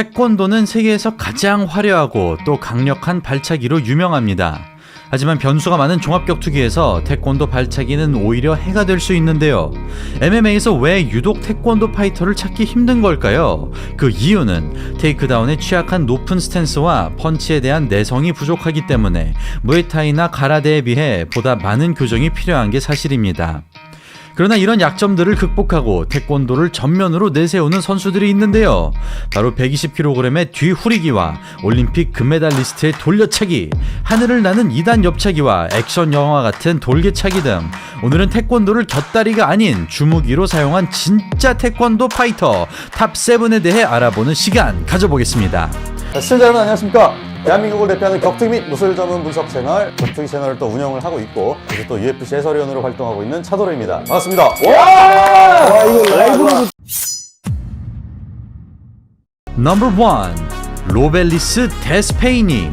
태권도는 세계에서 가장 화려하고 또 강력한 발차기로 유명합니다. 하지만 변수가 많은 종합격투기에서 태권도 발차기는 오히려 해가 될 수 있는데요. MMA에서 왜 유독 태권도 파이터를 찾기 힘든 걸까요? 그 이유는 테이크다운에 취약한 높은 스탠스와 펀치에 대한 내성이 부족하기 때문에 무에타이나 가라데에 비해 보다 많은 교정이 필요한 게 사실입니다. 그러나 이런 약점들을 극복하고 태권도를 전면으로 내세우는 선수들이 있는데요. 바로 120kg의 뒤후리기와 올림픽 금메달리스트의 돌려차기, 하늘을 나는 2단 옆차기와 액션 영화 같은 돌개차기 등 오늘은 태권도를 곁다리가 아닌 주무기로 사용한 진짜 태권도 파이터 탑 7에 대해 알아보는 시간 가져보겠습니다. 자, 시청자 여러분 안녕하십니까? 대한민국을 대표하는 격투기 및 무술 전문 분석 채널 격투기 채널을 또 운영을 하고 있고 그래서 또 UFC 해설위원으로 활동하고 있는 차도로입니다. 반갑습니다. 와, 이거 라이브로 넘버 1 로벨리스 데스페이니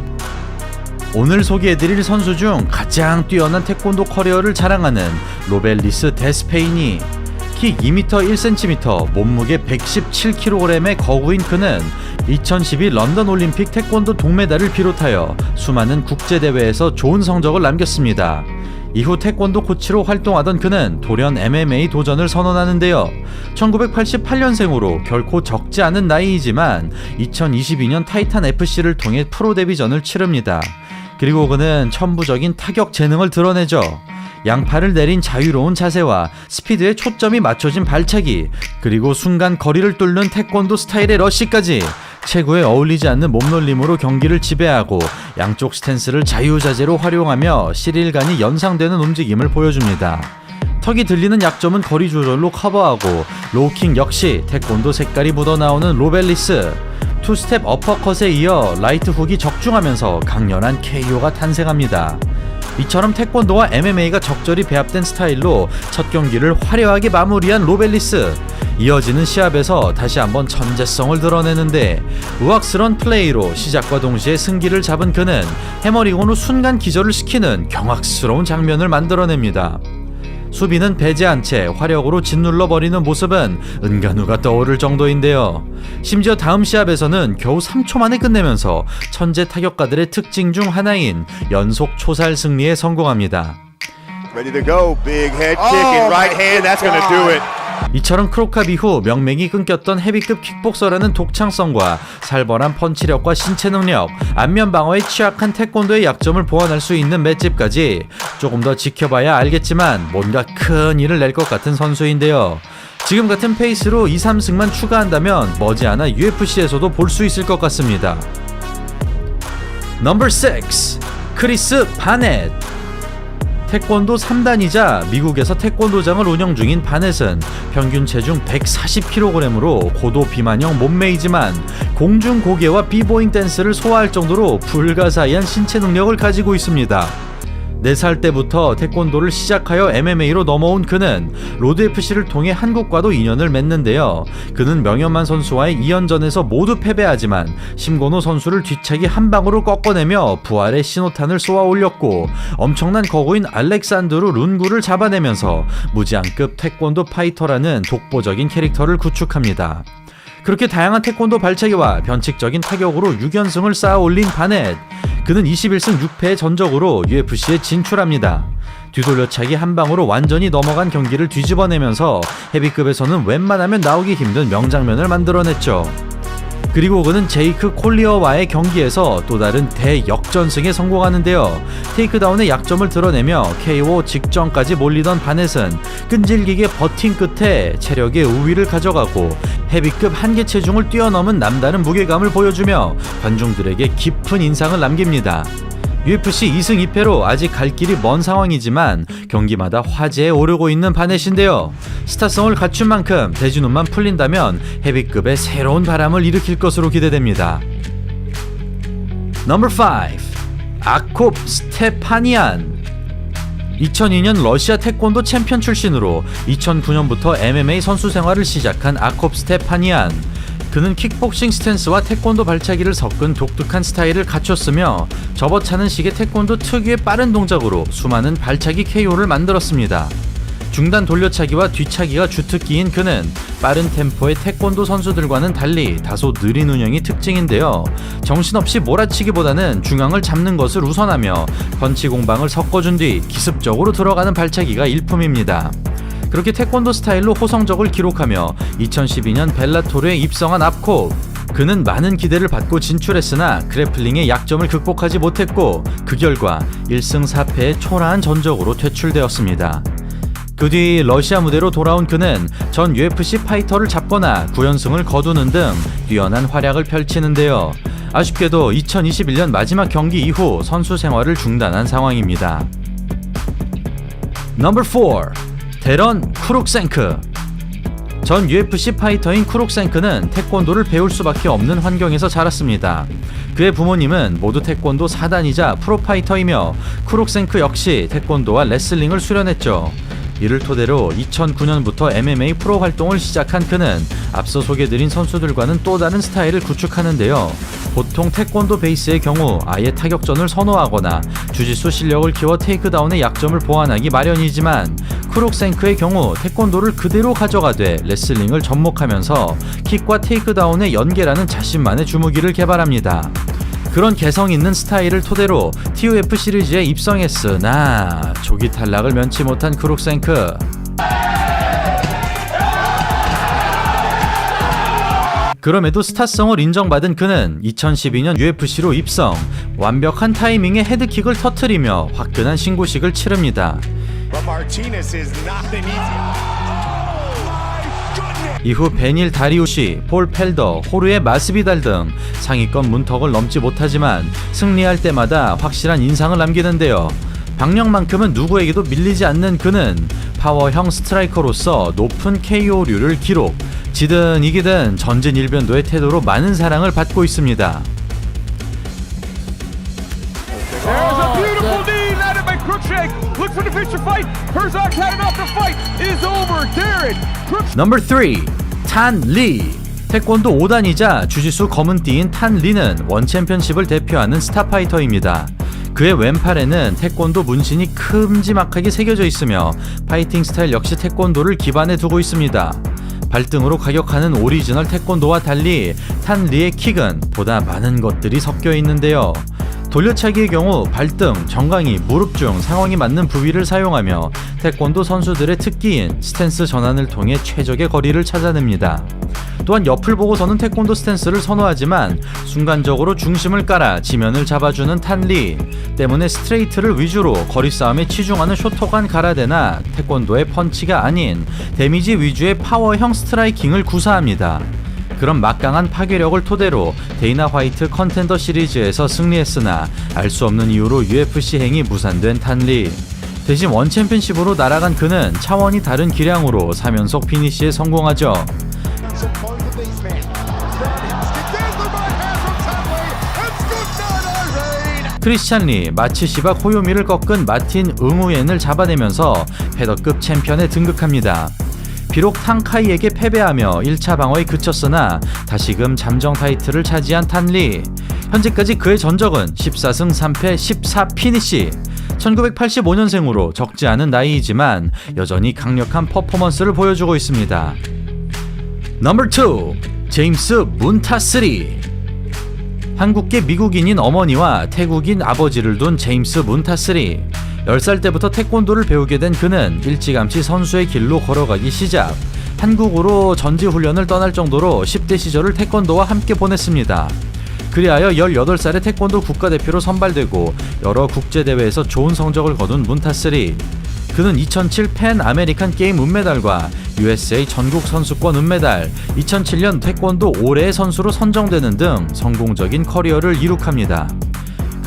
오늘 소개해드릴 선수 중 가장 뛰어난 태권도 커리어를 자랑하는 로벨리스 데스페이니 키 2m 1cm, 몸무게 117kg의 거구인 그는 2012 런던 올림픽 태권도 동메달을 비롯하여 수많은 국제대회에서 좋은 성적을 남겼습니다. 이후 태권도 코치로 활동하던 그는 돌연 MMA 도전을 선언하는데요. 1988년생으로 결코 적지 않은 나이이지만 2022년 타이탄 FC를 통해 프로 데뷔전을 치릅니다. 그리고 그는 천부적인 타격 재능을 드러내죠. 양팔을 내린 자유로운 자세와 스피드에 초점이 맞춰진 발차기, 그리고 순간 거리를 뚫는 태권도 스타일의 러쉬까지 체구에 어울리지 않는 몸놀림으로 경기를 지배하고 양쪽 스탠스를 자유자재로 활용하며 실일간이 연상되는 움직임을 보여줍니다. 턱이 들리는 약점은 거리 조절로 커버하고 로킹 역시 태권도 색깔이 묻어나오는 로벨리스 투스텝 어퍼컷에 이어 라이트 훅이 적중하면서 강렬한 KO가 탄생합니다. 이처럼 태권도와 MMA가 적절히 배합된 스타일로 첫 경기를 화려하게 마무리한 로벨리스. 이어지는 시합에서 다시 한번 천재성을 드러내는데 우악스런 플레이로 시작과 동시에 승기를 잡은 그는 해머링으로 순간 기절을 시키는 경악스러운 장면을 만들어냅니다. 수비는 배제한 채 화력으로 짓눌러 버리는 모습은 은간우가 떠오를 정도인데요. 심지어 다음 시합에서는 겨우 3초 만에 끝내면서 천재 타격가들의 특징 중 하나인 연속 초살 승리에 성공합니다. Ready to go. Big head kick in right hand. That's going to do it. 이처럼 크로캅 이후 명맥이 끊겼던 헤비급 킥복서라는 독창성과 살벌한 펀치력과 신체 능력, 안면 방어에 취약한 태권도의 약점을 보완할 수 있는 맷집까지 조금 더 지켜봐야 알겠지만 뭔가 큰 일을 낼 것 같은 선수인데요. 지금 같은 페이스로 2, 3승만 추가한다면 머지않아 UFC에서도 볼 수 있을 것 같습니다. 넘버 6 크리스 바넷 태권도 3단이자 미국에서 태권도장을 운영 중인 바넷은 평균 체중 140kg으로 고도 비만형 몸매이지만 공중 고개와 비보잉 댄스를 소화할 정도로 불가사의한 신체 능력을 가지고 있습니다. 4살 때부터 태권도를 시작하여 MMA로 넘어온 그는 로드 FC를 통해 한국과도 인연을 맺는데요. 그는 명현만 선수와의 2연전에서 모두 패배하지만 심건호 선수를 뒤차기 한 방으로 꺾어내며 부활의 신호탄을 쏘아 올렸고 엄청난 거구인 알렉산드루 룬구를 잡아내면서 무지한급 태권도 파이터라는 독보적인 캐릭터를 구축합니다. 그렇게 다양한 태권도 발차기와 변칙적인 타격으로 6연승을 쌓아 올린 바넷. 그는 21승 6패의 전적으로 UFC에 진출합니다. 뒤돌려차기 한 방으로 완전히 넘어간 경기를 뒤집어내면서 헤비급에서는 웬만하면 나오기 힘든 명장면을 만들어냈죠. 그리고 그는 제이크 콜리어와의 경기에서 또 다른 대역전승에 성공하는데요. 테이크다운의 약점을 드러내며 KO 직전까지 몰리던 바넷은 끈질기게 버틴 끝에 체력의 우위를 가져가고 헤비급 한계 체중을 뛰어넘은 남다른 무게감을 보여주며 관중들에게 깊은 인상을 남깁니다. UFC 2승 2패로 아직 갈 길이 먼 상황이지만 경기마다 화제에 오르고 있는 바넷인데요. 스타성을 갖춘 만큼 대진운만 풀린다면 헤비급의 새로운 바람을 일으킬 것으로 기대됩니다. 넘버 5 아콥 스테파니안 2002년 러시아 태권도 챔피언 출신으로 2009년부터 MMA 선수 생활을 시작한 아콥 스테파니안. 그는 킥복싱 스탠스와 태권도 발차기를 섞은 독특한 스타일을 갖췄으며 접어차는 식의 태권도 특유의 빠른 동작으로 수많은 발차기 KO를 만들었습니다. 중단 돌려차기와 뒤차기가 주특기인 그는 빠른 템포의 태권도 선수들과는 달리 다소 느린 운영이 특징인데요. 정신없이 몰아치기보다는 중앙을 잡는 것을 우선하며 펀치 공방을 섞어준 뒤 기습적으로 들어가는 발차기가 일품입니다. 그렇게 태권도 스타일로 호성적을 기록하며 2012년 벨라토르에 입성한 앞코 그는 많은 기대를 받고 진출했으나 그래플링의 약점을 극복하지 못했고 그 결과 1승 4패의 초라한 전적으로 퇴출되었습니다. 그 뒤 러시아 무대로 돌아온 그는 전 UFC 파이터를 잡거나 9연승을 거두는 등 뛰어난 활약을 펼치는데요. 아쉽게도 2021년 마지막 경기 이후 선수 생활을 중단한 상황입니다. 넘버 4 데런 쿠룩센크 전 UFC 파이터인 쿠룩센크는 태권도를 배울 수밖에 없는 환경에서 자랐습니다. 그의 부모님은 모두 태권도 4단이자 프로파이터이며 쿠룩센크 역시 태권도와 레슬링을 수련했죠. 이를 토대로 2009년부터 MMA 프로 활동을 시작한 그는 앞서 소개드린 선수들과는 또 다른 스타일을 구축하는데요. 보통 태권도 베이스의 경우 아예 타격전을 선호하거나 주짓수 실력을 키워 테이크다운의 약점을 보완하기 마련이지만 크룩센크의 경우 태권도를 그대로 가져가되 레슬링을 접목하면서 킥과 테이크다운의 연계라는 자신만의 주무기를 개발합니다. 그런 개성 있는 스타일을 토대로 TUF 시리즈에 입성했으나 조기 탈락을 면치 못한 크룩센크 그럼에도 스타성을 인정받은 그는 2012년 UFC로 입성, 완벽한 타이밍에 헤드킥을 터트리며 화끈한 신고식을 치릅니다. Martinez is not an easy. 이후 베닐 다리우시, 폴 펠더, 호르의 마스비달 등 상위권 문턱을 넘지 못하지만 승리할 때마다 확실한 인상을 남기는데요. 박력만큼은 누구에게도 밀리지 않는 그는 파워형 스트라이커로서 높은 KO류를 기록, 지든 이기든 전진 일변도의 태도로 많은 사랑을 받고 있습니다. For the future fight. Herzog had enough. The fight is over. Darren Crooks. 넘버 3. 탄 리. 태권도 5단이자 주짓수 검은띠인 탄 리는 원 챔피언십을 대표하는 스타파이터입니다. 그의 왼팔에는 태권도 문신이 큼지막하게 새겨져 있으며 파이팅 스타일 역시 태권도를 기반에 두고 있습니다. 발등으로 가격하는 오리지널 태권도와 달리 탄 리의 킥은 보다 많은 것들이 섞여 있는데요. 돌려차기의 경우 발등, 정강이, 무릎 중 상황이 맞는 부위를 사용하며 태권도 선수들의 특기인 스탠스 전환을 통해 최적의 거리를 찾아냅니다. 또한 옆을 보고서는 태권도 스탠스를 선호하지만 순간적으로 중심을 깔아 지면을 잡아주는 탄리 때문에 스트레이트를 위주로 거리 싸움에 치중하는 쇼토간 가라데나 태권도의 펀치가 아닌 데미지 위주의 파워형 스트라이킹을 구사합니다. 그런 막강한 파괴력을 토대로 데이나 화이트 컨텐더 시리즈에서 승리했으나 알 수 없는 이유로 UFC 행이 무산된 탄리. 대신 원 챔피언십으로 날아간 그는 차원이 다른 기량으로 3연속 피니시에 성공하죠. 크리스찬 리, 마츠시바 코요미를 꺾은 마틴 응우엔을 잡아내면서 패더급 챔피언에 등극합니다. 비록 탕카이에게 패배하며 1차 방어에 그쳤으나 다시금 잠정 타이틀을 차지한 탄리. 현재까지 그의 전적은 14승 3패 14 피니시. 1985년생으로 적지 않은 나이이지만 여전히 강력한 퍼포먼스를 보여주고 있습니다. 넘버 2 제임스 문타스리 한국계 미국인인 어머니와 태국인 아버지를 둔 제임스 문타스리. 10살 때부터 태권도를 배우게 된 그는 일찌감치 선수의 길로 걸어가기 시작. 한국으로 전지훈련을 떠날 정도로 10대 시절을 태권도와 함께 보냈습니다. 그리하여 18살에 태권도 국가대표로 선발되고 여러 국제대회에서 좋은 성적을 거둔 문타스리. 그는 2007 팬 아메리칸 게임 은메달과 USA 전국 선수권 은메달, 2007년 태권도 올해의 선수로 선정되는 등 성공적인 커리어를 이룩합니다.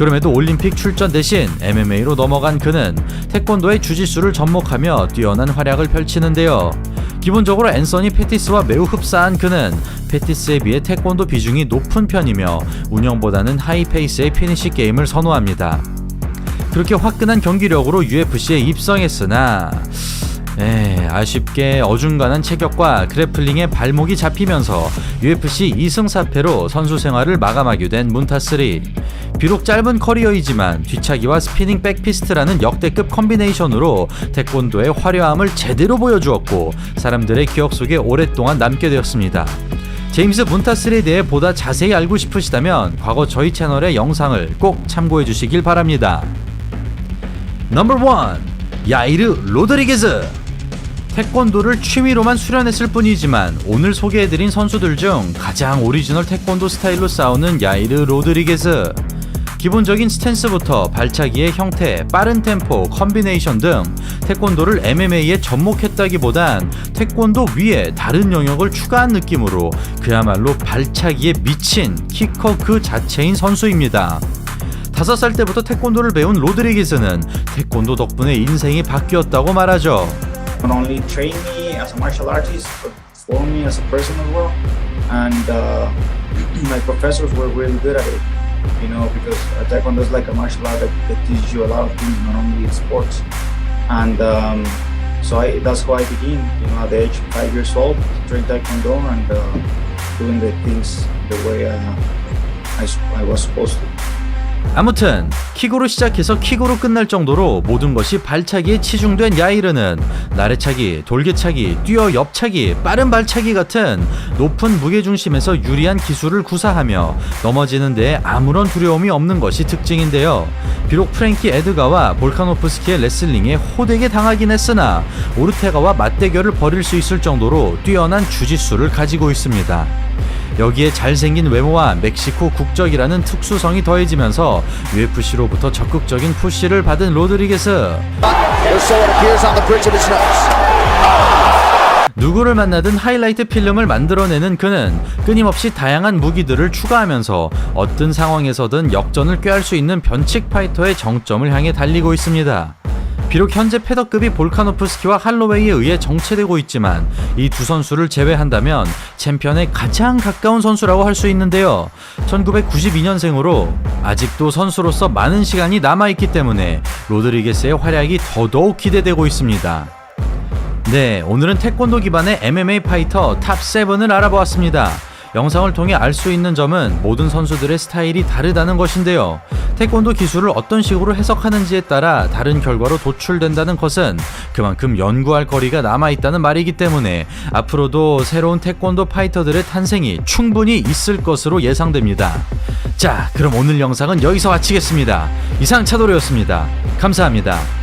그럼에도 올림픽 출전 대신 MMA로 넘어간 그는 태권도의 주짓수를 접목하며 뛰어난 활약을 펼치는데요. 기본적으로 앤서니 페티스와 매우 흡사한 그는 페티스에 비해 태권도 비중이 높은 편이며 운영보다는 하이페이스의 피니시 게임을 선호합니다. 그렇게 화끈한 경기력으로 UFC에 입성했으나 네, 아쉽게 어중간한 체격과 그래플링에 발목이 잡히면서 UFC 2승 4패로 선수 생활을 마감하게 된 문타스리. 비록 짧은 커리어이지만 뒤차기와 스피닝 백피스트라는 역대급 컨비네이션으로 태권도의 화려함을 제대로 보여주었고 사람들의 기억 속에 오랫동안 남게 되었습니다. 제임스 문타스리에 대해 보다 자세히 알고 싶으시다면 과거 저희 채널의 영상을 꼭 참고해 주시길 바랍니다. 넘버 1 야이르 로드리게즈 태권도를 취미로만 수련했을 뿐이지만 오늘 소개해드린 선수들 중 가장 오리지널 태권도 스타일로 싸우는 야이르 로드리게즈 기본적인 스탠스부터 발차기의 형태, 빠른 템포, 컨비네이션 등 태권도를 MMA에 접목했다기보단 태권도 위에 다른 영역을 추가한 느낌으로 그야말로 발차기에 미친 키커 그 자체인 선수입니다. 다섯 살 때부터 태권도를 배운 로드리게스는 태권도 덕분에 인생이 바뀌었다고 말하죠. Not only train me as a martial artist, but form me as a person as well. And uh, my professors were really good at it, you know, because Taekwondo is like a martial art that, that teaches you a lot of things, not only in sports. And um, so I, that's how I began, you know, at the age of five years old, train Taekwondo and uh, doing the things the way uh, I, I was supposed to. 아무튼 킥으로 시작해서 킥으로 끝날 정도로 모든 것이 발차기에 치중된 야이르는 나래차기, 돌개차기, 뛰어 옆차기, 빠른 발차기 같은 높은 무게중심에서 유리한 기술을 구사하며 넘어지는 데에 아무런 두려움이 없는 것이 특징인데요. 비록 프랭키 에드가와 볼카노프스키의 레슬링에 호되게 당하긴 했으나 오르테가와 맞대결을 벌일 수 있을 정도로 뛰어난 주짓수를 가지고 있습니다. 여기에 잘생긴 외모와 멕시코 국적이라는 특수성이 더해지면서 UFC로부터 적극적인 푸시를 받은 로드리게스. 누구를 만나든 하이라이트 필름을 만들어내는 그는 끊임없이 다양한 무기들을 추가하면서 어떤 상황에서든 역전을 꾀할 수 있는 변칙 파이터의 정점을 향해 달리고 있습니다. 비록 현재 패더급이 볼카노프스키와 할로웨이에 의해 정체되고 있지만 이 두 선수를 제외한다면 챔피언에 가장 가까운 선수라고 할 수 있는데요. 1992년생으로 아직도 선수로서 많은 시간이 남아있기 때문에 로드리게스의 활약이 더더욱 기대되고 있습니다. 네, 오늘은 태권도 기반의 MMA 파이터 탑 7을 알아보았습니다. 영상을 통해 알 수 있는 점은 모든 선수들의 스타일이 다르다는 것인데요. 태권도 기술을 어떤 식으로 해석하는지에 따라 다른 결과로 도출된다는 것은 그만큼 연구할 거리가 남아있다는 말이기 때문에 앞으로도 새로운 태권도 파이터들의 탄생이 충분히 있을 것으로 예상됩니다. 자, 그럼 오늘 영상은 여기서 마치겠습니다. 이상 차도로였습니다. 감사합니다.